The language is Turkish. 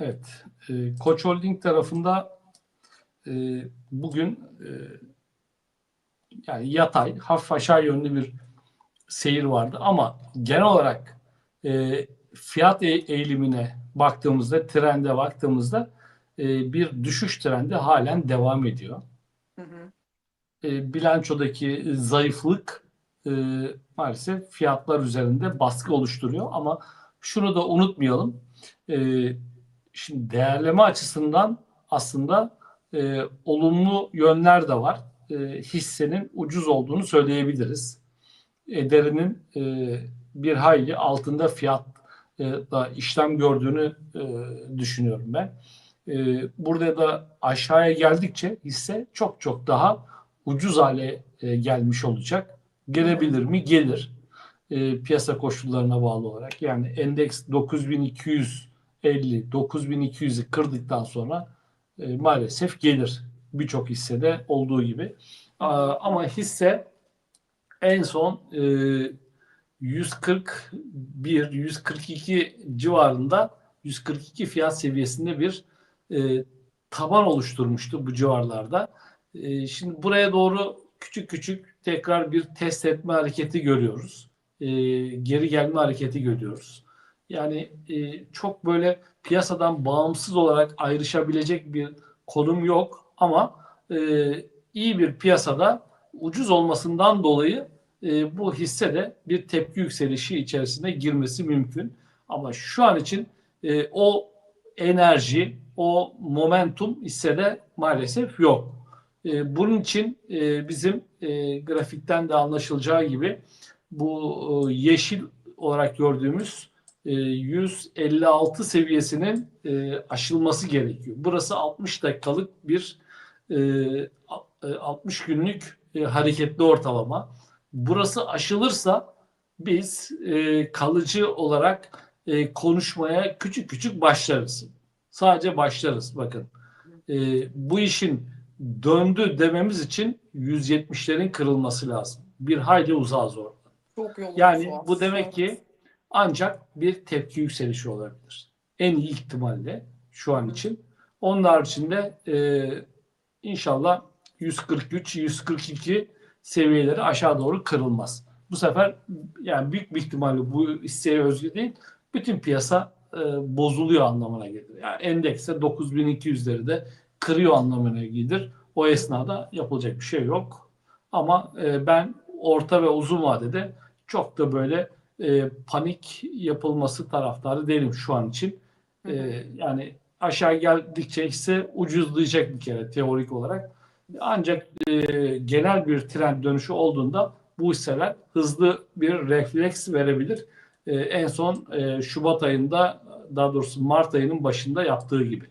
Evet. E, Koç Holding tarafında e, bugün e, yani yatay, hafif aşağı yönlü bir seyir vardı ama genel olarak e, fiyat e- eğilimine baktığımızda, trende baktığımızda e, bir düşüş trendi halen devam ediyor. Hı hı. E, bilançodaki zayıflık e, maalesef fiyatlar üzerinde baskı oluşturuyor ama şunu da unutmayalım. E, şimdi değerleme açısından aslında e, olumlu yönler de var. E, hissenin ucuz olduğunu söyleyebiliriz. Ederinin e, bir hayli altında fiyat e, da işlem gördüğünü e, düşünüyorum ben. E, burada da aşağıya geldikçe hisse çok çok daha ucuz hale e, gelmiş olacak. Gelebilir mi? Gelir. E, piyasa koşullarına bağlı olarak. Yani endeks 9250 9200'ü kırdıktan sonra e, maalesef gelir. Birçok hissede olduğu gibi. Aa, ama hisse en son e, 141 142 civarında 142 fiyat seviyesinde bir e, taban oluşturmuştu bu civarlarda. E, şimdi buraya doğru küçük küçük tekrar bir test etme hareketi görüyoruz. E, geri gelme hareketi görüyoruz. Yani e, çok böyle piyasadan bağımsız olarak ayrışabilecek bir konum yok ama e, iyi bir piyasada ucuz olmasından dolayı e, bu hisse de bir tepki yükselişi içerisine girmesi mümkün. Ama şu an için e, o enerji, o momentum hissede maalesef yok. E, bunun için e, bizim e, grafikten de anlaşılacağı gibi bu e, yeşil olarak gördüğümüz 156 seviyesinin e, aşılması gerekiyor. Burası 60 dakikalık bir e, a- e, 60 günlük e, hareketli ortalama. Burası aşılırsa biz e, kalıcı olarak e, konuşmaya küçük küçük başlarız. Sadece başlarız bakın. E, bu işin döndü dememiz için 170'lerin kırılması lazım. Bir hayli uzağız orada. Çok Yani bu demek ki ancak bir tepki yükselişi olabilir. En iyi ihtimalle şu an için. Onun haricinde e, inşallah 143, 142 seviyeleri aşağı doğru kırılmaz. Bu sefer yani büyük bir ihtimalle bu hisseye özgü değil, bütün piyasa e, bozuluyor anlamına gelir. Yani endekse 9200'leri de kırıyor anlamına gelir. O esnada yapılacak bir şey yok. Ama e, ben orta ve uzun vadede çok da böyle e, panik yapılması taraftarı değilim şu an için. Hı hı. E, yani aşağı geldikçe ise ucuzlayacak bir kere teorik olarak. Ancak e, genel bir trend dönüşü olduğunda bu hisseler hızlı bir refleks verebilir. E, en son e, Şubat ayında daha doğrusu Mart ayının başında yaptığı gibi.